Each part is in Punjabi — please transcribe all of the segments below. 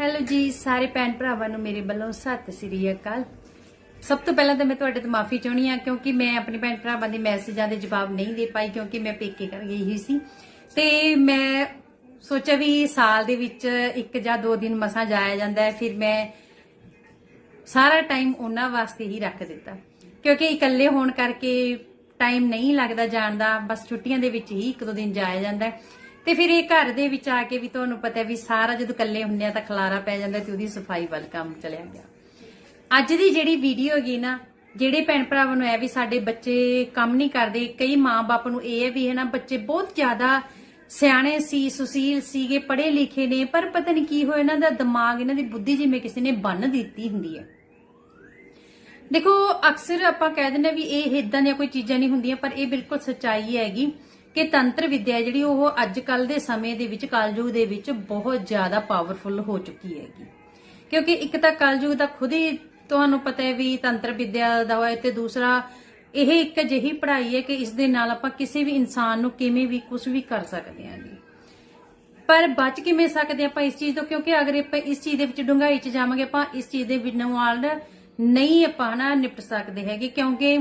ਹੈਲੋ ਜੀ, ਸਾਰੇ ਭੈਣ ਭਰਾਵਾਂ ਨੂੰ ਮੇਰੇ ਵੱਲੋਂ ਸਤਿ ਸ੍ਰੀ ਅਕਾਲ। ਸਭ ਤੋਂ ਪਹਿਲਾਂ ਤਾਂ ਮੈਂ ਤੁਹਾਡੇ ਤੋਂ ਮਾਫੀ ਚਾਹਣੀ ਆ ਕਿਉਂਕਿ ਮੈਂ ਆਪਣੇ ਭੈਣ ਭਰਾਵਾਂ ਦੇ ਮੈਸੇਜਾਂ ਦੇ ਜਵਾਬ ਨਹੀਂ ਦੇ ਪਾਈ ਕਿਉਂਕਿ ਮੈਂ ਪੇਕੇ ਕਰ ਗਈ ਹੋਈ ਸੀ। ਤੇ ਮੈਂ ਸੋਚਿਆ ਵੀ ਸਾਲ ਦੇ ਵਿੱਚ ਇੱਕ ਜਾਂ ਦੋ ਦਿਨ ਮਸਾਂ ਜਾਇਆ ਜਾਂਦਾ ਹੈ, ਫਿਰ ਮੈਂ ਸਾਰਾ ਟਾਈਮ ਉਹਨਾਂ ਵਾਸਤੇ ਹੀ ਰੱਖ ਦਿੱਤਾ। ਕਿਉਂਕਿ ਇਕੱਲੇ ਹੋਣ ਕਰਕੇ ਟਾਈਮ ਨਹੀਂ ਲੱਗਦਾ ਜਾਣ ਦਾ, ਬਸ ਛੁੱਟੀਆਂ ਦੇ ਵਿੱਚ ਹੀ ਇੱਕ ਦੋ ਦਿਨ ਜਾਇਆ ਜਾਂਦਾ ਹੈ। ਤੇ ਫਿਰ ਇਹ ਘਰ ਦੇ ਵਿੱਚ ਆ ਕੇ ਵੀ ਤੁਹਾਨੂੰ ਪਤਾ ਵੀ ਸਾਰਾ ਜਦੋਂ ਇਕੱਲੇ ਹੁੰਦੇ ਆ ਤਾਂ ਖਲਾਰਾ ਪੈ ਜਾਂਦਾ ਤੇ ਉਹਦੀ ਸਫ਼ਾਈ ਵੱਲ ਕੰਮ ਚਲਿਆ ਗਿਆ। ਅੱਜ ਦੀ ਜਿਹੜੀ ਵੀਡੀਓ ਹੈਗੀ ਨਾ, ਜਿਹੜੇ ਭੈਣ ਭਰਾਵਾਂ ਨੂੰ ਹੈ ਵੀ ਸਾਡੇ ਬੱਚੇ ਕੰਮ ਨਹੀਂ ਕਰਦੇ, ਕਈ ਮਾਂ-ਬਾਪ ਨੂੰ ਇਹ ਹੈ ਵੀ ਹੈ ਨਾ, ਬੱਚੇ ਬਹੁਤ ਜ਼ਿਆਦਾ ਸਿਆਣੇ ਸੀ, ਸੁਸ਼ੀਲ ਸੀਗੇ, ਪੜ੍ਹੇ ਲਿਖੇ ਨੇ, ਪਰ ਪਤਾ ਨਹੀਂ ਕੀ ਹੋਇਆ, ਇਹਨਾਂ ਦਾ ਦਿਮਾਗ, ਇਹਨਾਂ ਦੀ ਬੁੱਧੀ ਜਿਵੇਂ ਕਿਸੇ ਨੇ ਬੰਨ ਦਿੱਤੀ ਹੁੰਦੀ ਹੈ। ਦੇਖੋ, ਅਕਸਰ ਆਪਾਂ ਕਹਿ ਦਿੰਦੇ ਹਾਂ ਵੀ ਇਹ ਇਦਾਂ ਦੀਆਂ ਕੋਈ ਚੀਜ਼ਾਂ ਨਹੀਂ ਹੁੰਦੀਆਂ, ਪਰ ਇਹ ਬਿਲਕੁਲ ਸੱਚਾਈ ਹੈਗੀ। ਕਿ ਤੰਤਰ ਵਿਦਿਆ ਜਿਹੜੀ ਉਹ ਅੱਜ ਕੱਲ ਦੇ ਸਮੇਂ ਦੇ ਵਿੱਚ, ਕਲਯੁਗ ਦੇ ਵਿੱਚ ਬਹੁਤ ਜ਼ਿਆਦਾ ਪਾਵਰਫੁਲ ਹੋ ਚੁੱਕੀ ਹੈਗੀ। ਕਿਉਂਕਿ ਇੱਕ ਤਾਂ ਕਲਯੁਗ ਦਾ ਖੁਦ ਹੀ ਤੁਹਾਨੂੰ ਪਤਾ ਹੈ ਵੀ ਤੰਤਰ ਵਿਦਿਆ ਦਾ ਹੋਇਆ ਤੇ ਦੂਸਰਾ ਇਹ ਇੱਕ ਅਜਿਹੀ ਪੜ੍ਹਾਈ ਹੈ ਕਿ ਇਸ ਦੇ ਨਾਲ ਆਪਾਂ ਕਿਸੇ ਵੀ ਇਨਸਾਨ ਨੂੰ ਕਿਵੇਂ ਵੀ ਕੁਝ ਵੀ ਕਰ ਸਕਦੇ ਹਾਂ ਜੀ। ਪਰ ਬਚ ਕਿਵੇਂ ਸਕਦੇ ਆਪਾਂ ਇਸ ਚੀਜ਼ ਤੋਂ? ਕਿਉਂਕਿ ਅਗਰ ਆਪਾਂ ਇਸ ਚੀਜ਼ ਦੇ ਵਿੱਚ ਡੂੰਘਾਈ 'ਚ ਜਾਵਾਂਗੇ, ਆਪਾਂ ਇਸ ਚੀਜ਼ ਦੇ ਵਿੱਚ ਨਾਲ ਨਹੀਂ ਆਪਾਂ ਨਾ ਨਿਪਟ ਸਕਦੇ ਹੈਗੇ। ਕਿਉਂਕਿ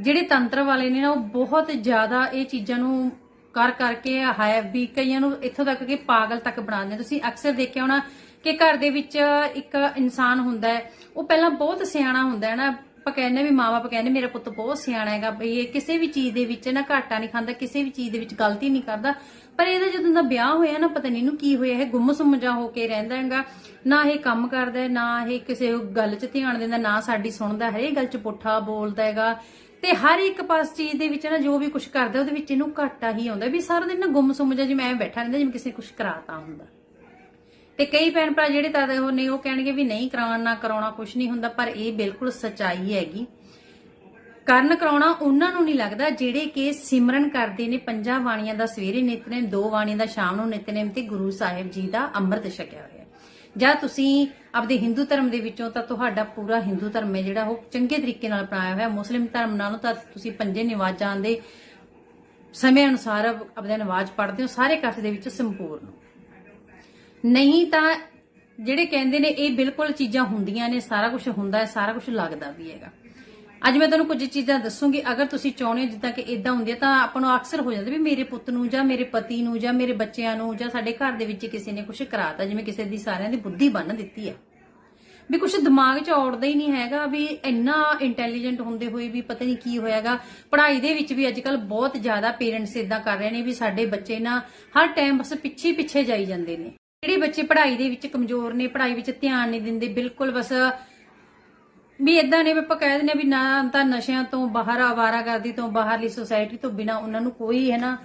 ਜਿਹੜੇ ਤੰਤਰ ਵਾਲੇ ਨੇ ਨਾ, ਉਹ ਬਹੁਤ ਜ਼ਿਆਦਾ ਇਹ ਚੀਜ਼ਾਂ ਨੂੰ ਕਰ ਕਰਕੇ ਹੈ ਵੀ ਕਈਆਂ ਨੂੰ ਇੱਥੋਂ ਤੱਕ ਕਿ ਪਾਗਲ ਤੱਕ ਬਣਾ ਦਿੰਦੇ ਤੁਸੀਂ ਅਕਸਰ ਦੇਖਿਆ ਹੋਣਾ ਕਿ ਘਰ ਦੇ ਵਿੱਚ ਇੱਕ ਇਨਸਾਨ ਹੁੰਦਾ ਹੈ, ਉਹ ਪਹਿਲਾਂ ਬਹੁਤ ਸਿਆਣਾ ਹੁੰਦਾ ਹੈ ਨਾ। ਆਪਾਂ ਕਹਿੰਦੇ ਵੀ ਮਾਪੇ ਕਹਿੰਦੇ, ਮੇਰਾ ਪੁੱਤ ਬਹੁਤ ਸਿਆਣਾ ਹੈਗਾ, ਬਈ ਇਹ ਕਿਸੇ ਵੀ ਚੀਜ਼ ਦੇ ਵਿੱਚ ਨਾ ਘਾਟਾ ਨਹੀਂ ਖਾਂਦਾ, ਕਿਸੇ ਵੀ ਚੀਜ਼ ਦੇ ਵਿੱਚ ਗਲਤੀ ਨਹੀਂ ਕਰਦਾ। ਪਰ ਇਹਦਾ ਜਦੋਂ ਦਾ ਵਿਆਹ ਹੋਇਆ ਨਾ, ਪਤਾ ਨਹੀਂ ਇਹਨੂੰ ਕੀ ਹੋਇਆ, ਇਹ ਗੁੰਮ-ਸੁੰਮ ਜਾ ਹੋ ਕੇ ਰਹਿੰਦਾ ਹੈਗਾ। ਨਾ ਇਹ ਕੰਮ ਕਰਦਾ ਨਾ ਇਹ ਕਿਸੇ ਗੱਲ 'ਚ ਧਿਆਨ ਦਿੰਦਾ, ਨਾ ਸਾਡੀ ਸੁਣਦਾ, ਹਰੇਕ ਗੱਲ 'ਚ ਪੁੱਠਾ ਬੋਲਦਾ ਹੈਗਾ। ਤੇ ਹਰ ਇੱਕ ਪਾਸ ਚੀਜ਼ ਦੇ ਵਿੱਚ ਨਾ ਜੋ ਵੀ ਕੁਝ ਕਰਦਾ, ਉਹਦੇ ਵਿੱਚ ਇਹਨੂੰ ਘਾਟਾ ਹੀ ਆਉਂਦਾ ਵੀ ਸਾਰਾ ਦਿਨ ਨਾ ਗੁੰਮ-ਸੁੰਮ ਜਿਹਾ ਜਿਵੇਂ ਐਵੇਂ ਬੈਠਾ ਰਹਿੰਦਾ, ਜਿਵੇਂ ਕਿਸੇ ਕੁਝ ਕਰਾਤਾ ਹੁੰਦਾ। ਤੇ ਕਈ ਭੈਣ ਭਰਾ ਜਿਹੜੇ ਤਾਂ ਉਹ ਨੇ, ਉਹ ਕਹਿਣਗੇ ਵੀ ਨਹੀਂ, ਕਰਾਉਣਾ ਕਰਾਉਣਾ ਕੁਝ ਨਹੀਂ ਹੁੰਦਾ, ਪਰ ਇਹ ਬਿਲਕੁਲ ਸਚਾਈ ਹੈਗੀ। ਕਰਨ ਕਰਾਉਣਾ ਉਹਨਾਂ ਨੂੰ ਨਹੀਂ ਲੱਗਦਾ, ਜਿਹੜੇ ਕਿ ਸਿਮਰਨ ਕਰਦੇ ਨੇ ਪੰਜਾਂ ਬਾਣੀਆਂ ਦਾ ਸਵੇਰੇ ਨਿਤਨੇਮ, ਦੋ ਬਾਣੀਆਂ ਦਾ ਸ਼ਾਮ ਨੂੰ ਨਿਤਨੇਮ ਤੇ ਗੁਰੂ ਸਾਹਿਬ ਜੀ ਦਾ ਅੰਮ੍ਰਿਤ ਛਕਿਆ ਹੋਇਆ। ਜਾਂ ਤੁਸੀਂ ਆਪਦੇ ਹਿੰਦੂ ਧਰਮ ਦੇ ਵਿੱਚੋਂ ਤਾਂ ਤੁਹਾਡਾ ਪੂਰਾ ਹਿੰਦੂ ਧਰਮ ਹੈ ਜਿਹੜਾ ਉਹ ਚੰਗੇ ਤਰੀਕੇ ਨਾਲ ਅਪਣਾਇਆ ਹੋਇਆ, ਮੁਸਲਿਮ ਧਰਮ ਨਾਲੋਂ ਤਾਂ ਤੁਸੀਂ ਪੰਜੇ ਨਿਵਾਜਾਂ ਦੇ ਸਮੇਂ ਅਨੁਸਾਰ ਆਪਦੇ ਨਿਵਾਜ਼ ਪੜ੍ਹਦੇ ਹੋ, ਸਾਰੇ ਕਾਸੇ ਦੇ ਵਿੱਚ ਸੰਪੂਰਨ ਨਹੀਂ ਤਾਂ ਜਿਹੜੇ ਕਹਿੰਦੇ ਨੇ ਇਹ ਬਿਲਕੁਲ ਚੀਜ਼ਾਂ ਹੁੰਦੀਆਂ ਨੇ, ਸਾਰਾ ਕੁਝ ਹੁੰਦਾ ਹੈ, ਸਾਰਾ ਕੁਝ ਲੱਗਦਾ ਵੀ ਹੈਗਾ। ਅੱਜ ਮੈਂ ਤੁਹਾਨੂੰ ਕੁਝ ਚੀਜ਼ਾਂ ਦੱਸੂਗੀ। ਅਗਰ ਤੁਸੀਂ ਚਾਹੁੰਦੇ ਜਿੱਦਾਂ ਕਿ ਇਦਾਂ ਹੁੰਦੀ ਹੈ, ਤਾਂ ਆਪਾਂ ਨੂੰ ਅਕਸਰ ਹੋ ਜਾਂਦਾ ਵੀ ਮੇਰੇ ਪੁੱਤ ਨੂੰ ਜਾਂ ਮੇਰੇ ਪਤੀ ਨੂੰ ਜਾਂ ਮੇਰੇ ਬੱਚਿਆਂ ਨੂੰ ਜਾਂ ਸਾਡੇ ਘਰ ਦੇ ਵਿੱਚ ਕਿਸੇ ਨੇ ਕੁਝ ਕਰਾਤਾ, ਜਿਵੇਂ ਕਿਸੇ ਦੀ ਸਾਰਿਆਂ ਦੀ ਬੁੱਧੀ ਬੰਨ ਦਿੱਤੀ ਹੈ ਵੀ ਕੁਝ ਦਿਮਾਗ 'ਚ ਔੜਦਾ ਹੀ ਨਹੀਂ ਹੈਗਾ ਵੀ ਇੰਨਾ ਇੰਟੈਲੀਜੈਂਟ ਹੁੰਦੇ ਹੋਏ ਵੀ ਪਤਾ ਨਹੀਂ ਕੀ ਹੋਇਆਗਾ। ਪੜ੍ਹਾਈ ਦੇ ਵਿੱਚ ਵੀ ਅੱਜਕੱਲ ਬਹੁਤ ਜ਼ਿਆਦਾ ਪੇਰੈਂਟਸ ਇਦਾਂ ਕਰ ਰਹੇ ਨੇ ਵੀ ਸਾਡੇ ਬੱਚੇ ਨਾ ਹਰ ਟਾਈਮ ਬਸ ਪਿੱਛੇ ਪਿੱਛੇ ਜਾਈ ਜਾਂਦੇ ਨੇ। ਜਿਹੜੇ ਬੱਚੇ ਪੜ੍ਹਾਈ ਦੇ ਵਿੱਚ ਕਮਜ਼ੋਰ ਨੇ, ਪੜ੍ਹਾਈ ਵਿੱਚ ਧਿਆਨ ਨਹੀਂ ਦਿੰਦੇ, ਬਿਲਕੁਲ ਬਸ ਵੀ ਇਦਾਂ ਨੇ ਵੀ ਆਪਾਂ ਕਹਿ ਦਿੰਦੇ ਆ ਵੀ ਨਾ, ਤਾਂ ਨਸ਼ਿਆਂ ਤੋਂ ਬਾਹਰ ਆਵਾਰਾਗਰਦੀ ਤੋਂ ਬਾਹਰਲੀ ਸੁਸਾਇਟੀ ਤੋਂ ਬਿਨਾ ਉਹਨਾਂ ਨੂੰ ਕੋਈ ਹੈ ਨਾ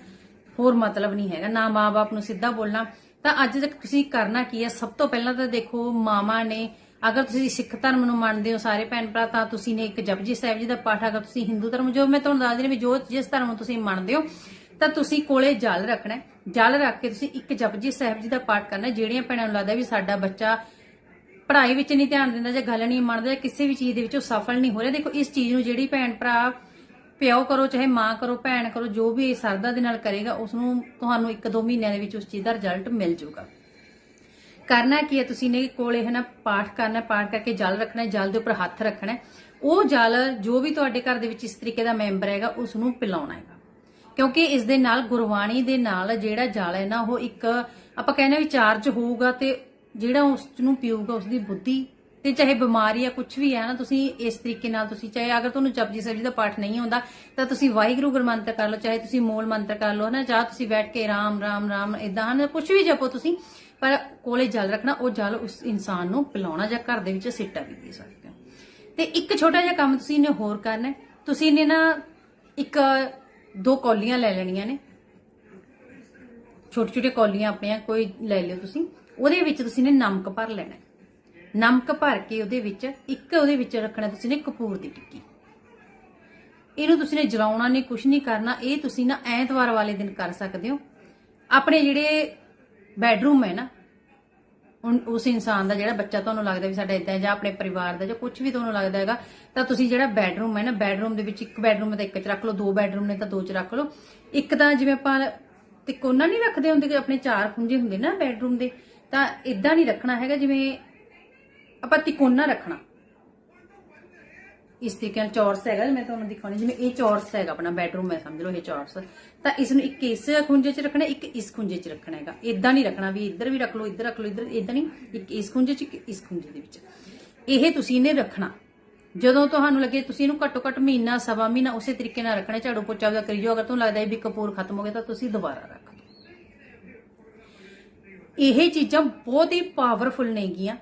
ਹੋਰ ਮਤਲਬ ਨਹੀਂ ਹੈਗਾ, ਨਾ ਮਾਪੇ ਨੂੰ ਸਿੱਧਾ ਬੋਲਣਾ। ਤਾਂ ਅੱਜ ਤੱਕ ਤੁਸੀਂ ਕਰਨਾ ਕੀ ਹੈ? ਸਭ ਤੋਂ ਪਹਿਲਾਂ ਤਾਂ ਦੇਖੋ ਮਾਮਾ ਨੇ, ਅਗਰ ਤੁਸੀਂ ਸਿੱਖ ਧਰਮ ਨੂੰ ਮੰਨਦੇ ਹੋ ਸਾਰੇ ਭੈਣ ਭਰਾ ਤਾਂ ਤੁਸੀਂ ਨੇ ਇੱਕ ਜਪਜੀ ਸਾਹਿਬ ਜੀ ਦਾ ਪਾਠ, ਅਗਰ ਤੁਸੀਂ ਹਿੰਦੂ ਧਰਮ ਜੋ, ਮੈਂ ਤੁਹਾਨੂੰ ਦੱਸ ਦਿੰਦੀ ਵੀ ਜੋ ਜਿਸ ਧਰਮ ਨੂੰ ਤੁਸੀਂ ਮੰਨਦੇ ਹੋ, ਤਾਂ ਤੁਸੀਂ ਕੋਲੇ ਜਲ ਰੱਖਣਾ ਜਲ ਰੱਖ ਕੇ ਤੁਸੀਂ ਇੱਕ ਜਪਜੀ ਸਾਹਿਬ ਜੀ ਦਾ ਪਾਠ ਕਰਨਾ ਜਿਹੜੀਆਂ ਭੈਣਾਂ ਨੂੰ ਲੱਗਦਾ ਵੀ ਸਾਡਾ ਬੱਚਾ ਪੜ੍ਹਾਈ ਵਿੱਚ ਨਹੀਂ ਧਿਆਨ ਦਿੰਦਾ ਜਾਂ ਗੱਲ ਨਹੀਂ ਮੰਨਦਾ ਕਿਸੇ ਵੀ ਚੀਜ਼ ਦੇ ਵਿੱਚ ਉਹ ਸਫਲ ਨਹੀਂ ਹੋ ਰਿਹਾ। ਦੇਖੋ, ਇਸ ਚੀਜ਼ ਨੂੰ ਜਿਹੜੀ ਭੈਣ ਭਰਾ, ਪਿਓ ਕਰੋ, ਚਾਹੇ ਮਾਂ ਕਰੋ, ਭੈਣ ਕਰੋ, ਜੋ ਵੀ ਇਹ ਸਰਦਾ ਦੇ ਨਾਲ ਕਰੇਗਾ ਉਸ ਨੂੰ ਤੁਹਾਨੂੰ ਇੱਕ ਦੋ ਮਹੀਨਿਆਂ ਦੇ ਵਿੱਚ ਉਸ ਚੀਜ਼ ਦਾ ਰਿਜ਼ਲਟ ਮਿਲ ਜਾਊਗਾ। ਕਰਨਾ ਕੀ ਹੈ? ਤੁਸੀਂ ਨੇ ਕੋਲੇ ਹੈ ਨਾ ਪਾਠ ਕਰਨਾ, ਪਾਠ ਕਰਕੇ ਜਲ ਰੱਖਣਾ, ਜਲ ਦੇ ਉੱਪਰ ਹੱਥ ਰੱਖਣਾ ਉਹ ਜਲ ਜੋ ਵੀ ਤੁਹਾਡੇ ਘਰ ਦੇ ਵਿੱਚ ਇਸ ਤਰੀਕੇ ਦਾ ਮੈਂਬਰ ਹੈਗਾ ਉਸ ਨੂੰ ਪਿਲਾਉਣਾ ਹੈਗਾ। ਕਿਉਂਕਿ ਇਸ ਦੇ ਨਾਲ ਗੁਰਬਾਣੀ ਦੇ ਨਾਲ ਜਿਹੜਾ ਜਲ ਹੈ ਨਾ, ਉਹ ਇੱਕ ਆਪਾਂ ਕਹਿੰਦੇ ਵੀ ਚਾਰਜ ਹੋਊਗਾ ਤੇ ਜਿਹੜਾ ਉਸ ਨੂੰ ਪੀਊਗਾ ਉਸ ਦੀ ਬੁੱਧੀ ਤੇ ਚਾਹੇ ਬਿਮਾਰੀ ਆ ਕੁਝ ਵੀ ਹੈ ਨਾ, ਤੁਸੀਂ ਇਸ ਤਰੀਕੇ ਨਾਲ ਤੁਸੀਂ ਚਾਹੇ ਅਗਰ ਤੁਹਾਨੂੰ ਜਪਜੀ ਸਾਹਿਬ ਜੀ ਦਾ ਪਾਠ ਨਹੀਂ ਆਉਂਦਾ, ਤਾਂ ਤੁਸੀਂ ਵਾਹਿਗੁਰੂ ਗੁਰਮੰਤਰ ਕਰ ਲਓ, ਚਾਹੇ ਤੁਸੀਂ ਮੂਲ ਮੰਤਰ ਕਰ ਲਓ, ਨਾ, ਜਾਂ ਤੁਸੀਂ ਬੈਠ ਕੇ ਰਾਮ ਰਾਮ ਰਾਮ ਇਦਾਂ ਹਨ ਕੁਝ ਵੀ ਜਪੋ ਤੁਸੀਂ, ਪਰ ਕੋਲੇ ਜਲ ਰੱਖਣਾ, ਉਹ ਜਲ ਉਸ ਇਨਸਾਨ ਨੂੰ ਪਿਲਾਉਣਾ ਜਾਂ ਘਰ ਦੇ ਵਿੱਚ ਸਿੱਟਾ ਵੀ ਦੇ ਸਕਦੇ ਹੋ। ਤੇ ਇੱਕ ਛੋਟਾ ਜਿਹਾ ਕੰਮ ਤੁਸੀਂ ਨੇ ਹੋਰ ਕਰਨਾ ਤੁਸੀਂ ਨੇ ਨਾ ਇੱਕ, ਦੋ ਕੌਲੀਆਂ ਲੈ ਲੈਣੀਆਂ ਨੇ। ਛੋਟੇ ਛੋਟੇ ਕੌਲੀਆਂ ਆਪਣੀਆਂ, ਕੋਈ ਲੈ ਲਿਓ ਤੁਸੀਂ। ਉਹਦੇ ਵਿੱਚ ਤੁਸੀਂ ਨੇ ਨਮਕ ਭਰ ਲੈਣਾ। ਨਮਕ ਭਰ ਕੇ ਉਹਦੇ ਵਿੱਚ, ਇੱਕ ਉਹਦੇ ਵਿੱਚ ਰੱਖਣਾ ਤੁਸੀਂ ਨੇ ਕਪੂਰ ਦੀ ਟਿੱਕੀ। ਇਹਨੂੰ ਤੁਸੀਂ ਨੇ ਜਲਾਉਣਾ ਨਹੀਂ ਕੁਝ ਨਹੀਂ ਕਰਨਾ, ਇਹ ਤੁਸੀਂ ਨਾ ਐਤਵਾਰ ਵਾਲੇ ਦਿਨ ਕਰ ਸਕਦੇ ਹੋ। ਆਪਣੇ ਜਿਹੜੇ ਬੈਡਰੂਮ ਹੈ ਨਾ ਉਸ ਇਨਸਾਨ ਦਾ ਜਿਹੜਾ ਬੱਚਾ ਤੁਹਾਨੂੰ ਲੱਗਦਾ ਵੀ ਸਾਡਾ ਇਦਾਂ ਜਾਂ ਆਪਣੇ ਪਰਿਵਾਰ ਦਾ ਜਾਂ ਕੁਝ ਵੀ ਤੁਹਾਨੂੰ ਲੱਗਦਾ ਹੈਗਾ, ਤਾਂ ਤੁਸੀਂ ਜਿਹੜਾ ਬੈਡਰੂਮ ਹੈ ਨਾ, ਬੈਡਰੂਮ ਦੇ ਵਿੱਚ ਇੱਕ ਬੈਡਰੂਮ ਤਾਂ ਇੱਕ ਚ ਰੱਖ ਲਓ, ਦੋ ਬੈਡਰੂਮ ਨੇ ਤਾਂ ਦੋ ਚ ਰੱਖ ਲਓ। ਇੱਕ ਤਾਂ ਜਿਵੇਂ ਆਪਾਂ ਤੇ ਕੋਨਾ ਨਹੀਂ ਰੱਖਦੇ ਹੁੰਦੇ ਕਿ ਆਪਣੇ ਚਾਰ ਖੁੰਝੇ ਹੁੰਦੇ ਨਾ ਬੈਡਰੂਮ ਦੇ ਤਾਂ ਇਦਾਂ ਨਹੀਂ ਰੱਖਣਾ ਹੈਗਾ ਜਿਵੇਂ ਆਪਾਂ ਤਿਕੋਨਾ ਰੱਖਣਾ। ਇਸ ਤਰੀਕੇ ਨਾਲ ਚੌਰਸ ਹੈਗਾ, ਮੈਂ ਤੁਹਾਨੂੰ ਦਿਖਾਉਣੀ, ਜਿਵੇਂ ਇਹ ਚੌਰਸ ਹੈਗਾ ਆਪਣਾ ਬੈਡਰੂਮ ਹੈ, ਸਮਝ ਲਓ ਇਹ ਚੌਰਸ। ਤਾਂ ਇਸ ਨੂੰ ਇੱਕ ਇਸ ਖੁੰਝੇ 'ਚ ਰੱਖਣਾ, ਇੱਕ ਇਸ ਖੁੰਝੇ 'ਚ ਰੱਖਣਾ ਹੈਗਾ। ਇਦਾਂ ਨਹੀਂ ਰੱਖਣਾ ਵੀ ਇੱਧਰ ਵੀ ਰੱਖ ਲਓ, ਇੱਧਰ ਰੱਖ ਲਓ, ਇੱਧਰ ਇਦਾਂ ਨਹੀਂ, ਇੱਕ ਇਸ ਖੁੰਝੇ 'ਚ, ਇੱਕ ਇਸ ਖੁੰਝੇ ਦੇ ਵਿੱਚ। ਇਹ ਤੁਸੀਂ ਨੇ ਰੱਖਣਾ। ਜਦੋਂ ਤੁਹਾਨੂੰ ਲੱਗੇ ਤੁਸੀਂ ਇਹਨੂੰ ਘੱਟੋ ਘੱਟ ਮਹੀਨਾ, ਸਵਾ ਮਹੀਨਾ ਉਸੇ ਤਰੀਕੇ ਨਾਲ ਰੱਖਣਾ, ਝਾੜੂ ਪੋਚਾ ਵਗੈਰਾ ਕਰੀ ਜਾਓ ਅਗਰ ਤੁਹਾਨੂੰ ਲੱਗਦਾ ਹੈ ਵੀ ਕਪੂਰ ਖਤਮ ਹੋ ਗਿਆ, ਤਾਂ ਤੁਸੀਂ ਦੁਬਾਰਾ ਰੱਖ। ਇਹ ਚੀਜ਼ਾਂ ਬਹੁਤ ਹੀ ਪਾਵਰਫੁਲ ਨੇਗੀਆਂ।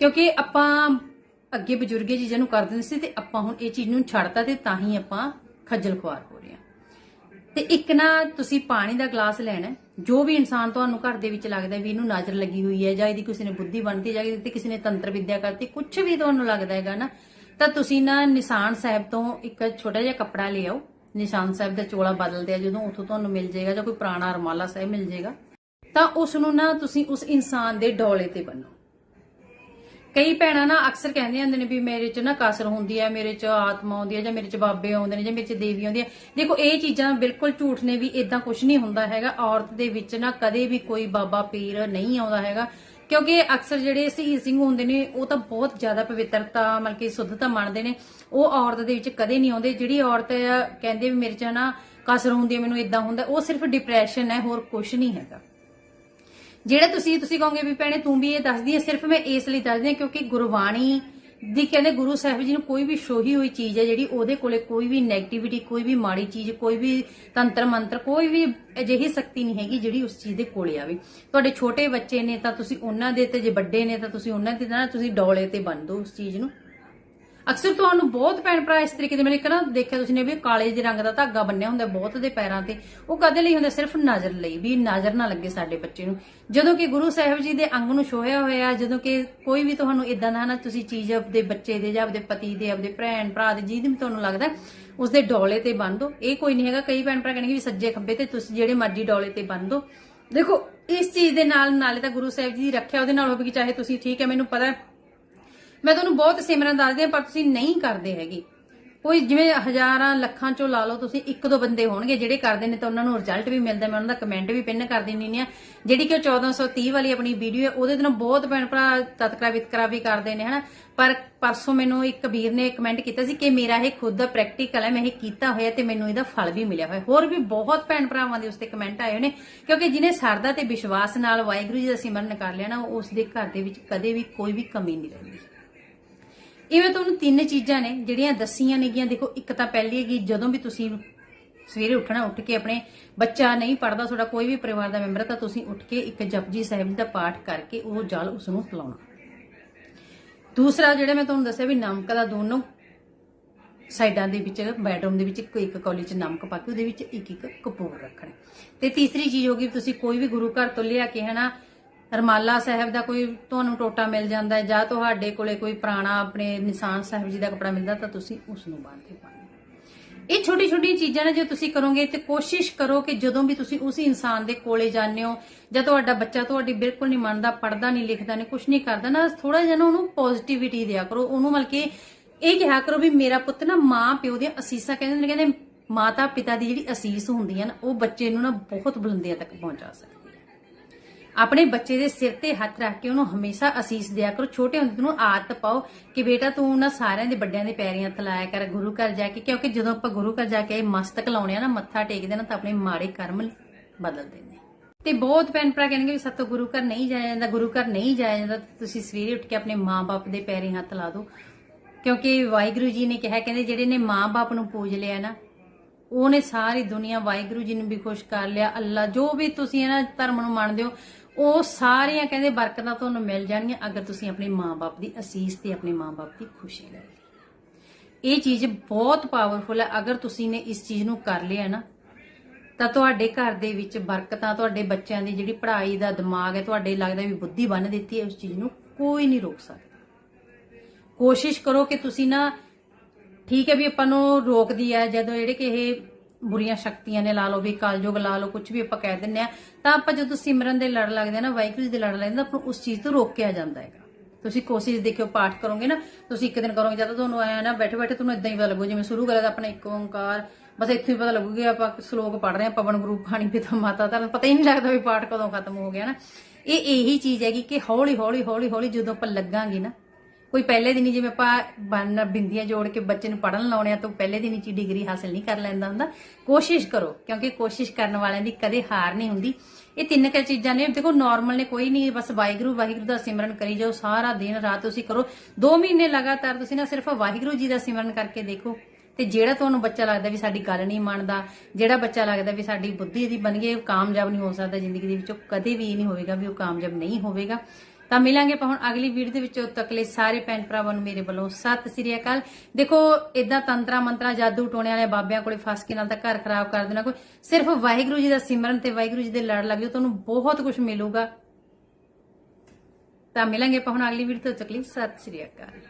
ਕਿਉਂਕਿ ਆਪਾਂ ਅੱਗੇ ਬਜ਼ੁਰਗ ਇਹ ਚੀਜ਼ਾਂ ਨੂੰ ਕਰਦੇ ਹੁੰਦੇ ਸੀ ਤੇ ਆਪਾਂ ਹੁਣ ਇਹ ਚੀਜ਼ ਨੂੰ ਛੱਡਤਾ ਤੇ ਤਾਂ ਹੀ ਆਪਾਂ ਖੱਜਲ ਖੁਆਰ ਹੋ ਰਹੇ ਹਾਂ। ਤੇ ਇੱਕ ਨਾ ਤੁਸੀਂ ਪਾਣੀ ਦਾ ਗਲਾਸ ਲੈਣਾ ਜੋ ਵੀ ਇਨਸਾਨ ਤੁਹਾਨੂੰ ਘਰ ਦੇ ਵਿੱਚ ਲੱਗਦਾ ਵੀ ਇਹਨੂੰ ਨਜ਼ਰ ਲੱਗੀ ਹੋਈ ਹੈ ਜਾਂ ਇਹਦੀ ਕਿਸੇ ਨੇ ਬੁੱਧੀ ਬਣਦੀ ਜਾਂ ਇਹਦੀ ਕਿਸੇ ਨੇ ਤੰਤਰ ਵਿਦਿਆ ਕਰਤੀ ਕੁਝ ਵੀ ਤੁਹਾਨੂੰ ਲੱਗਦਾ ਹੈਗਾ ਨਾ, ਤਾਂ ਤੁਸੀਂ ਨਾ ਨਿਸ਼ਾਨ ਸਾਹਿਬ ਤੋਂ ਇੱਕ ਛੋਟਾ ਜਿਹਾ ਕੱਪੜਾ ਲਿਆਓ ਨਿਸ਼ਾਨ ਸਾਹਿਬ ਦਾ ਚੋਲਾ ਬਦਲਦੇ ਆ, ਜਦੋਂ ਉੱਥੋਂ ਤੁਹਾਨੂੰ ਮਿਲ ਜਾਏਗਾ ਜਾਂ ਕੋਈ ਪੁਰਾਣਾ ਰਮਾਲਾ ਸਾਹਿਬ ਮਿਲ ਜਾਏਗਾ। ਤਾਂ ਉਸ ਨੂੰ ਨਾ ਤੁਸੀਂ ਉਸ ਇਨਸਾਨ ਦੇ ਡੋਲੇ ਤੇ ਬੰਨੋ। ਕਈ ਭੈਣਾਂ ਨਾ ਅਕਸਰ ਕਹਿੰਦੇ ਹੁੰਦੇ ਨੇ ਵੀ ਮੇਰੇ 'ਚ ਨਾ ਕਸਰ ਹੁੰਦੀ ਹੈ, ਮੇਰੇ 'ਚ ਆਤਮਾ ਆਉਂਦੀ ਹੈ ਜਾਂ ਮੇਰੇ 'ਚ ਬਾਬੇ ਆਉਂਦੇ ਨੇ ਜਾਂ ਮੇਰੇ 'ਚ ਦੇਵੀ ਆਉਂਦੀ ਹੈ। ਦੇਖੋ, ਇਹ ਚੀਜ਼ਾਂ ਬਿਲਕੁਲ ਝੂਠ ਨੇ ਵੀ ਇਦਾਂ ਕੁਝ ਨਹੀਂ ਹੁੰਦਾ ਹੈਗਾ। ਔਰਤ ਦੇ ਵਿੱਚ ਨਾ ਕਦੇ ਵੀ ਕੋਈ ਬਾਬਾ ਪੀਰ ਨਹੀਂ ਆਉਂਦਾ ਹੈਗਾ। ਕਿਉਂਕਿ ਅਕਸਰ ਜਿਹੜੇ ਸਹੀ ਸਿੰਘ ਹੁੰਦੇ ਨੇ, ਉਹ ਤਾਂ ਬਹੁਤ ਜ਼ਿਆਦਾ ਪਵਿੱਤਰਤਾ, ਮਤਲਬ ਕਿ ਸ਼ੁੱਧਤਾ ਮੰਨਦੇ ਨੇ। ਉਹ ਔਰਤ ਦੇ ਵਿੱਚ ਕਦੇ ਨਹੀਂ ਆਉਂਦੇ। ਜਿਹੜੀ ਔਰਤ ਕਹਿੰਦੇ ਵੀ ਮੇਰੇ 'ਚ ਨਾ ਕਸਰ ਹੁੰਦੀ ਹੈ, ਮੈਨੂੰ ਇਦਾਂ ਹੁੰਦਾ, ਉਹ ਸਿਰਫ ਡਿਪਰੈਸ਼ਨ ਹੈ, ਹੋਰ ਕੁਝ ਨਹੀਂ ਹੈਗਾ। ਜਿਹੜਾ ਤੁਸੀਂ ਤੁਸੀਂ ਕਹੋਗੇ ਵੀ ਭੈਣੇ ਤੂੰ ਵੀ ਇਹ ਦੱਸਦੀ ਹੈ, ਸਿਰਫ ਮੈਂ ਇਸ ਲਈ ਦੱਸਦੀ ਹਾਂ ਕਿਉਂਕਿ ਗੁਰਬਾਣੀ ਦੀ ਕਹਿੰਦੇ ਗੁਰੂ ਸਾਹਿਬ ਜੀ ਨੂੰ ਕੋਈ ਵੀ ਸ਼ੋਹੀ ਹੋਈ ਚੀਜ਼ ਹੈ ਜਿਹੜੀ ਉਹਦੇ ਕੋਲੇ ਕੋਈ ਵੀ 네ਗੇਟਿਵਿਟੀ ਕੋਈ ਵੀ ਮਾੜੀ ਚੀਜ਼, ਕੋਈ ਵੀ ਤੰਤਰ ਮੰਤਰ, ਕੋਈ ਵੀ ਅਜਿਹੀ ਸ਼ਕਤੀ ਨਹੀਂ ਹੈਗੀ ਜਿਹੜੀ ਉਸ ਚੀਜ਼ ਦੇ ਕੋਲੇ ਆਵੇ। ਤੁਹਾਡੇ ਛੋਟੇ ਬੱਚੇ ਨੇ ਤਾਂ ਤੁਸੀਂ ਉਹਨਾਂ ਦੇ ਤੇ, ਜੇ ਵੱਡੇ ਨੇ ਤਾਂ ਤੁਸੀਂ ਉਹਨਾਂ ਦੇ ਨਾ ਤੁਸੀਂ ਡੋਲੇ ਤੇ ਬੰਨ ਦਿਓ ਉਸ ਚੀਜ਼ ਨੂੰ। ਅਕਸਰ ਤੁਹਾਨੂੰ ਬਹੁਤ ਭੈਣ ਭਰਾ ਇਸ ਤਰੀਕੇ ਦੇ ਮੇਰੇ ਨਾ ਦੇਖਿਆ ਤੁਸੀਂ ਨੇ ਵੀ ਕਾਲੇ ਜਿਹੇ ਰੰਗ ਦਾ ਧਾਗਾ ਬੰਨਿਆ ਹੁੰਦਾ ਬਹੁਤ ਦੇ ਪੈਰਾਂ ਤੇ, ਉਹ ਕਦੇ ਲਈ ਹੁੰਦਾ ਸਿਰਫ ਨਜ਼ਰ ਲਈ, ਵੀ ਨਜ਼ਰ ਨਾ ਲੱਗੇ ਸਾਡੇ ਬੱਚੇ ਨੂੰ। ਜਦੋਂ ਕਿ ਗੁਰੂ ਸਾਹਿਬ ਜੀ ਦੇ ਅੰਗ ਨੂੰ ਛੋਹਿਆ ਹੋਇਆ, ਜਦੋਂ ਕਿ ਕੋਈ ਵੀ ਤੁਹਾਨੂੰ ਇਦਾਂ ਦਾ ਨਾ ਤੁਸੀਂ ਚੀਜ਼ ਆਪਦੇ ਬੱਚੇ ਦੇ ਜਾਂ ਆਪਦੇ ਪਤੀ ਦੇ, ਆਪਦੇ ਭੈਣ ਭਰਾ ਦੇ ਜਿਹਦੇ ਵੀ ਤੁਹਾਨੂੰ ਲੱਗਦਾ ਉਸ ਦੇ ਡੋਲੇ ਤੇ ਬੰਨ ਦੋ। ਇਹ ਕੋਈ ਨਹੀਂ ਹੈਗਾ, ਕਈ ਭੈਣ ਭਰਾ ਕਹਿੰਦੇ ਵੀ ਸੱਜੇ ਖੱਬੇ ਤੇ ਤੁਸੀਂ ਜਿਹੜੇ ਮਰਜ਼ੀ ਡੋਲੇ ਤੇ ਬੰਨ ਦੋ। ਦੇਖੋ, ਇਸ ਚੀਜ਼ ਦੇ ਨਾਲ ਨਾਲੇ ਤਾਂ ਗੁਰੂ ਸਾਹਿਬ ਜੀ ਦੀ ਰੱਖਿਆ ਉਹਦੇ ਨਾਲ ਹੋਵੇਗੀ ਚਾਹੇ ਤੁਸੀਂ ਠੀਕ ਹੈ, ਮੈਨੂੰ ਪਤਾ ਮੈਂ ਤੁਹਾਨੂੰ ਬਹੁਤ ਸਿਮਰਨ ਦੱਸਦੀ ਹਾਂ, ਪਰ ਤੁਸੀਂ ਨਹੀਂ ਕਰਦੇ ਹੈਗੇ। ਕੋਈ ਜਿਵੇਂ ਹਜ਼ਾਰਾਂ ਲੱਖਾਂ ਚੋਂ ਲਾ ਲਓ, ਤੁਸੀਂ ਇੱਕ ਦੋ ਬੰਦੇ ਹੋਣਗੇ ਜਿਹੜੇ ਕਰਦੇ ਨੇ ਤਾਂ ਉਹਨਾਂ ਨੂੰ ਰਿਜ਼ਲਟ ਵੀ ਮਿਲਦਾ, ਮੈਂ ਉਹਨਾਂ ਦਾ ਕਮੈਂਟ ਵੀ ਪਿੰਨ ਕਰ ਦਿੰਦੀ ਹਾਂ। ਜਿਹੜੀ ਕਿ 1430 ਵਾਲੀ ਆਪਣੀ ਵੀਡੀਓ ਹੈ, ਉਹਦੇ ਤੇ ਬਹੁਤ ਭੈਣ ਭਰਾ ਤਤਕਰਾ ਵਿਤਕਰਾ ਵੀ ਕਰਦੇ ਨੇ, ਹਨਾ। ਪਰ ਪਰਸੋਂ ਮੈਨੂੰ ਇੱਕ ਕਬੀਰ ਨੇ ਕਮੈਂਟ ਕੀਤਾ ਸੀ ਕਿ ਮੇਰਾ ਇਹ ਖੁਦ ਦਾ ਪ੍ਰੈਕਟੀਕਲ ਹੈ, ਮੈਂ ਇਹ ਕੀਤਾ ਹੋਇਆ ਤੇ ਮੈਨੂੰ ਇਹਦਾ ਫਲ ਵੀ ਮਿਲਿਆ ਹੋਇਆ। ਹੋਰ ਵੀ ਬਹੁਤ ਭੈਣ ਭਰਾਵਾਂ ਦੇ ਉਸ ਕਮੈਂਟ ਆਏ ਨੇ, ਕਿਉਂਕਿ ਜਿਹਨੇ ਸਰਦਾ ਤੇ ਵਿਸ਼ਵਾਸ ਨਾਲ ਵਾਹਿਗੁਰੂ ਜੀ ਦਾ ਸਿਮਰਨ ਕਰ ਲਿਆ ਨਾ, ਉਸ ਦੇ ਘਰ ਦੇ ਵਿੱਚ ਕਦੇ ਵੀ ਕੋਈ ਵੀ ਕਮੀ ਨਹੀਂ ਰਹਿੰਦੀ। ਇਵੇਂ ਤੁਹਾਨੂੰ ਤਿੰਨ ਚੀਜ਼ਾਂ ਨੇ, ਜਿਹੜੀਆਂ ਦੱਸੀਆਂ ਨੇਗੀਆਂ। ਦੇਖੋ, ਇੱਕ ਤਾਂ ਪਹਿਲੀ ਹੈਗੀ, ਜਦੋਂ ਵੀ ਤੁਸੀਂ ਸਵੇਰੇ ਉੱਠਣਾ, ਉੱਠ ਕੇ ਆਪਣੇ ਬੱਚਾ ਨਹੀਂ ਪੜਦਾ ਤੁਹਾਡਾ ਕੋਈ ਵੀ ਪਰਿਵਾਰ ਦਾ ਮੈਂਬਰ ਤਾਂ ਤੁਸੀਂ ਉੱਠ ਕੇ ਇੱਕ ਜਪਜੀ ਸਾਹਿਬ ਦਾ ਪਾਠ ਕਰਕੇ ਉਹ ਜਲ ਉਸ ਨੂੰ ਪਿਲਾਉਣਾ। ਦੂਸਰਾ, ਜਿਹੜਾ ਮੈਂ ਤੁਹਾਨੂੰ ਦੱਸਿਆ ਵੀ ਨਮਕ ਦਾ ਦੋਨੋਂ ਸਾਈਡਾਂ ਦੇ ਵਿੱਚ, ਬੈਡਰੂਮ ਦੇ ਵਿੱਚ ਇੱਕ ਇੱਕ ਕੌਲੀ ਚ ਨਮਕ ਪਾ ਕੇ ਉਹਦੇ ਵਿੱਚ ਇੱਕ ਇੱਕ ਕਪੂਰ ਰੱਖਣਾ। ਤੇ ਤੀਸਰੀ ਚੀਜ਼ ਹੋ ਹੋਗੀ ਤੁਸੀਂ ਕੋਈ ਵੀ ਗੁਰੂ ਘਰ ਤੋਂ ਲਿਆ ਕੇ ਹਨਾ ਰਮਾਲਾ ਸਾਹਿਬ ਦਾ ਕੋਈ ਤੁਹਾਨੂੰ ਟੋਟਾ ਮਿਲ ਜਾਂਦਾ ਹੈ ਜਾਂ ਤੁਹਾਡੇ ਕੋਲੇ ਕੋਈ ਪੁਰਾਣਾ ਆਪਣੇ ਨਿਸ਼ਾਨ ਸਾਹਿਬ ਜੀ ਦਾ ਕਪੜਾ ਮਿਲਦਾ ਤਾਂ ਤੁਸੀਂ ਉਸ ਨੂੰ ਬੰਨ੍ਹ ਕੇ ਪਾਣੀ ਇਹ ਛੋਟੀ ਛੋਟੀ ਚੀਜ਼ਾਂ ਨੇ ਜੇ ਤੁਸੀਂ ਕਰੋਗੇ ਤੇ ਕੋਸ਼ਿਸ਼ ਕਰੋ ਕਿ ਜਦੋਂ ਵੀ ਤੁਸੀਂ ਉਸ ਇਨਸਾਨ ਦੇ ਕੋਲੇ ਜਾਂਦੇ ਹੋ ਜਾਂ ਤੁਹਾਡਾ ਬੱਚਾ ਤੁਹਾਡੀ ਬਿਲਕੁਲ ਨਹੀਂ ਮੰਨਦਾ ਪੜਦਾ ਨਹੀਂ, ਲਿਖਦਾ ਨਹੀਂ ਕੁਝ ਨਹੀਂ ਕਰਦਾ, ਨਾ ਥੋੜਾ ਜਿਹਾ ਨਾ ਉਹਨੂੰ ਪੋਜ਼ਿਟਿਵਿਟੀ ਦਿਆ ਕਰੋ। ਉਹਨੂੰ ਮਤਲਬ ਕਿ ਇਹ ਕਿਹਾ ਕਰੋ ਵੀ ਮੇਰਾ ਪੁੱਤ ਨਾ ਮਾਂ ਪਿਓ ਦੀਆਂ ਅਸੀਸਾਂ ਕਹਿੰਦੇ ਨੇ, ਕਹਿੰਦੇ ਮਾਤਾ ਪਿਤਾ ਦੀ ਜਿਹੜੀ ਅਸੀਸ ਹੁੰਦੀ ਹੈ ਨਾ, ਉਹ ਬੱਚੇ ਨੂੰ ਨਾ ਬਹੁਤ ਬੁਲੰਦੀਆਂ ਤੱਕ ਪਹੁੰਚਾ ਸਕਦੀ। ਆਪਣੇ ਬੱਚੇ ਦੇ ਸਿਰ ਤੇ ਹੱਥ ਰੱਖ ਕੇ ਉਹਨੂੰ ਹਮੇਸ਼ਾ ਅਸੀਸ ਦਿਆ ਕਰੋ। ਛੋਟੇ ਹੁੰਦੇ ਨੂੰ ਆਦਤ ਪਾਓ ਕਿ ਬੇਟਾ ਤੂੰ ਨਾ ਸਾਰਿਆਂ ਦੇ ਵੱਡਿਆਂ ਦੇ ਪੈਰੀਂ ਹੱਥ ਲਾਇਆ ਕਰ, ਗੁਰੂ ਘਰ ਜਾ ਕੇ, ਕਿਉਂਕਿ ਜਦੋਂ ਆਪਾਂ ਗੁਰੂ ਘਰ ਜਾ ਕੇ ਮਸਤਕ ਲਾਉਣੇ ਆ ਨਾ, ਮੱਥਾ ਟੇਕਦੇ ਨਾ, ਤਾਂ ਆਪਣੇ ਮਾੜੇ ਕਰਮ ਬਦਲਦੇ ਨੇ ਤੇ ਬਹੁਤ ਭੈਣ ਭਰਾ ਕਹਿਣਗੇ ਵੀ ਸਤੋ ਗੁਰੂ ਘਰ ਨਹੀਂ ਜਾਇਆ ਜਾਂਦਾ, ਗੁਰੂ ਘਰ ਨਹੀਂ ਜਾਇਆ ਜਾਂਦਾ ਤੁਸੀਂ ਸਵੇਰੇ ਉੱਠ ਕੇ ਆਪਣੇ ਮਾਂ-ਬਾਪ ਦੇ ਪੈਰੀਂ ਹੱਥ ਲਾ ਦਿਓ। ਕਿਉਂਕਿ ਵਾਹਿਗੁਰੂ ਜੀ ਨੇ ਕਿਹਾ, ਕਹਿੰਦੇ ਜਿਹੜੇ ਨੇ ਮਾਂ-ਬਾਪ ਨੂੰ ਪੂਜ ਲਿਆ ਨਾ, ਉਹਨੇ ਸਾਰੀ ਦੁਨੀਆ ਵਾਹਿਗੁਰੂ ਜੀ ਨੂੰ ਵੀ ਖੁਸ਼ ਕਰ ਲਿਆ। ਅੱਲਾ ਜੋ ਵੀ ਤੁਸੀਂ ਇਹਨਾਂ ਧਰਮ ਨੂੰ ਮੰਨਦੇ ਹੋ ਉਹ ਸਾਰੀਆਂ ਕਹਿੰਦੇ ਬਰਕਤਾਂ ਤੁਹਾਨੂੰ ਮਿਲ ਜਾਣਗੀਆਂ ਅਗਰ ਤੁਸੀਂ ਆਪਣੇ ਮਾਂ-ਬਾਪ ਦੀ ਅਸੀਸ ਤੇ ਆਪਣੇ ਮਾਂ-ਬਾਪ ਦੀ ਖੁਸ਼ੀ ਲੈ ਲਈ। ਇਹ ਚੀਜ਼ ਬਹੁਤ ਪਾਵਰਫੁਲ ਹੈ। ਅਗਰ ਤੁਸੀਂ ਨੇ ਇਸ ਚੀਜ਼ ਨੂੰ ਕਰ ਲਿਆ ਨਾ, ਤਾਂ ਤੁਹਾਡੇ ਘਰ ਦੇ ਵਿੱਚ ਬਰਕਤਾਂ, ਤੁਹਾਡੇ ਬੱਚਿਆਂ ਦੀ ਜਿਹੜੀ ਪੜ੍ਹਾਈ ਦਾ ਦਿਮਾਗ ਹੈ, ਤੁਹਾਡੇ ਲੱਗਦਾ ਵੀ ਬੁੱਧੀ ਬੰਨ ਦਿੱਤੀ ਹੈ, ਉਸ ਚੀਜ਼ ਨੂੰ ਕੋਈ ਨਹੀਂ ਰੋਕ ਸਕਦਾ। ਕੋਸ਼ਿਸ਼ ਕਰੋ ਕਿ ਤੁਸੀਂ ਨਾ, ਠੀਕ ਹੈ ਵੀ ਆਪਾਂ ਨੂੰ ਰੋਕਦੀ ਹੈ, ਜਦੋਂ ਜਿਹੜੇ ਕਿ ਇਹ ਬੁਰੀਆਂ ਸ਼ਕਤੀਆਂ ਨੇ, ਲਾ ਲਓ ਵੀ ਕਲਯੁਗ, ਲਾ ਲਓ ਕੁਝ ਵੀ ਆਪਾਂ ਕਹਿ ਦਿੰਨੇ ਆ ਤਾਂ ਆਪਾਂ ਜਦੋਂ ਸਿਮਰਨ ਦੇ ਲੜ ਲੱਗਦੇ ਆ ਨਾ, ਵਾਹਿਗੁਰੂ ਜੀ ਦੇ ਲੜ ਲੱਗਦੇ ਆ ਆਪਾਂ ਉਸ ਚੀਜ਼ ਤੋਂ ਰੋਕਿਆ ਜਾਂਦਾ ਹੈਗਾ। ਤੁਸੀਂ ਕੋਸ਼ਿਸ਼ ਦੇਖਿਓ, ਪਾਠ ਕਰੋਗੇ ਨਾ, ਤੁਸੀਂ ਇੱਕ ਦਿਨ ਕਰੋਗੇ, ਜਦੋਂ ਤੁਹਾਨੂੰ ਆਇਆ ਨਾ ਬੈਠੇ ਬੈਠੇ ਤੁਹਾਨੂੰ ਇਦਾਂ ਹੀ ਪਤਾ ਲੱਗੂ, ਜਿਵੇਂ ਸ਼ੁਰੂ ਕਰਿਆ ਤਾਂ ਆਪਣਾ ਇੱਕ ਓੰਕਾਰ, ਬਸ ਇੱਥੇ ਹੀ ਪਤਾ ਲੱਗੂਗਾ ਆਪਾਂ ਸ਼ਲੋਕ ਪੜ ਰਹੇ ਆ ਪਵਨ ਗੁਰੂ ਪਾਣੀ ਪਿਤਾ ਮਾਤਾ ਤਾਂ ਪਤਾ ਹੀ ਨਹੀਂ ਲੱਗਦਾ ਵੀ ਪਾਠ ਕਦੋਂ ਖਤਮ ਹੋ ਗਿਆ ਨਾ। ਇਹ ਇਹੀ ਚੀਜ਼ ਹੈਗੀ ਕਿ ਹੌਲੀ ਹੌਲੀ ਹੌਲੀ ਹੌਲੀ ਜਦੋਂ ਆਪਾਂ ਲੱਗਾਂਗੇ ਨਾ ਕੋਈ ਪਹਿਲੇ ਦਿਨ ਹੀ ਜਿਵੇਂ ਆਪਾਂ ਬੰਨ ਬਿੰਦੀਆਂ ਜੋੜ ਕੇ ਬੱਚੇ ਨੂੰ ਪੜਨ ਲਾਉਣੇ ਆ ਤਾਂ ਪਹਿਲੇ ਦਿਨ ਹੀ ਡਿਗਰੀ ਹਾਸਲ ਨਹੀਂ ਕਰ ਲੈਂਦਾ ਹੁੰਦਾ। ਕੋਸ਼ਿਸ਼ ਕਰੋ, ਕਿਉਂਕਿ ਕੋਸ਼ਿਸ਼ ਕਰਨ ਵਾਲਿਆਂ ਦੀ ਕਦੇ ਹਾਰ ਨਹੀਂ ਹੁੰਦੀ। ਇਹ ਤਿੰਨ ਕੁ ਚੀਜ਼ਾਂ ਨੇ। ਦੇਖੋ ਨਾਰਮਲ ਨੇ ਕੋਈ ਨਹੀਂ, ਬਸ ਵਾਹਿਗੁਰੂ ਵਾਹਿਗੁਰੂ ਦਾ ਸਿਮਰਨ ਕਰੀ ਜਾਓ, ਸਾਰਾ ਦਿਨ ਰਾਤ ਤੁਸੀਂ ਕਰੋ। 2 ਮਹੀਨੇ ਲਗਾਤਾਰ ਤੁਸੀਂ ਨਾ ਸਿਰਫ ਵਾਹਿਗੁਰੂ ਜੀ ਦਾ ਸਿਮਰਨ ਕਰਕੇ ਦੇਖੋ। ਤੇ ਜਿਹੜਾ ਤੁਹਾਨੂੰ ਬੱਚਾ ਲੱਗਦਾ ਵੀ ਸਾਡੀ ਗੱਲ ਨਹੀਂ ਮੰਨਦਾ, ਜਿਹੜਾ ਬੱਚਾ ਲੱਗਦਾ ਵੀ ਸਾਡੀ ਬੁੱਧੀ ਦੀ ਬਣ ਗਈ ਉਹ ਕਾਮਯਾਬ ਨਹੀਂ ਹੋ ਸਕਦਾ ਜ਼ਿੰਦਗੀ ਦੇ ਵਿੱਚ। ਉਹ ਕਦੇ ਵੀ ਇਹ ਨਹੀਂ ਹੋਵੇਗਾ ਵੀ ਉਹ ਕਾਮਯਾਬ ਨਹੀਂ ਹੋਵੇਗਾ। ਤਾਂ ਮਿਲਾਂਗੇ ਆਪਾਂ ਹੁਣ ਅਗਲੀ ਵੀਡੀਓ ਦੇ ਵਿੱਚ। ਉਦੋਂ ਤੱਕ ਲਈ ਸਾਰੇ ਭੈਣ ਭਰਾਵਾਂ ਨੂੰ ਮੇਰੇ ਵੱਲੋਂ ਸਤਿ ਸ੍ਰੀ ਅਕਾਲ। ਦੇਖੋ ਇਦਾਂ ਤੰਤਰਾ ਮੰਤਰਾ ਜਾਦੂ ਟੋਣੇ ਵਾਲੇ ਬਾਬਿਆਂ ਕੋਲੇ ਫਸ ਕੇ ਨਾਲ ਤਾਂ ਘਰ ਖਰਾਬ ਕਰ ਦੇਣਾ ਕੋਈ। ਸਿਰਫ ਵਾਹਿਗੁਰੂ ਜੀ ਦਾ ਸਿਮਰਨ ਤੇ ਵਾਹਿਗੁਰੂ ਜੀ ਦੇ ਲੜ ਲੱਗ ਜਾਓ, ਤੁਹਾਨੂੰ ਬਹੁਤ ਕੁਝ ਮਿਲੂਗਾ। ਤਾਂ ਮਿਲਾਂਗੇ ਆਪਾਂ ਹੁਣ ਅਗਲੀ ਵੀਡੀਓ ਤੋਂ ਤੱਕ ਲਈ। ਸਤਿ ਸ੍ਰੀ ਅਕਾਲ।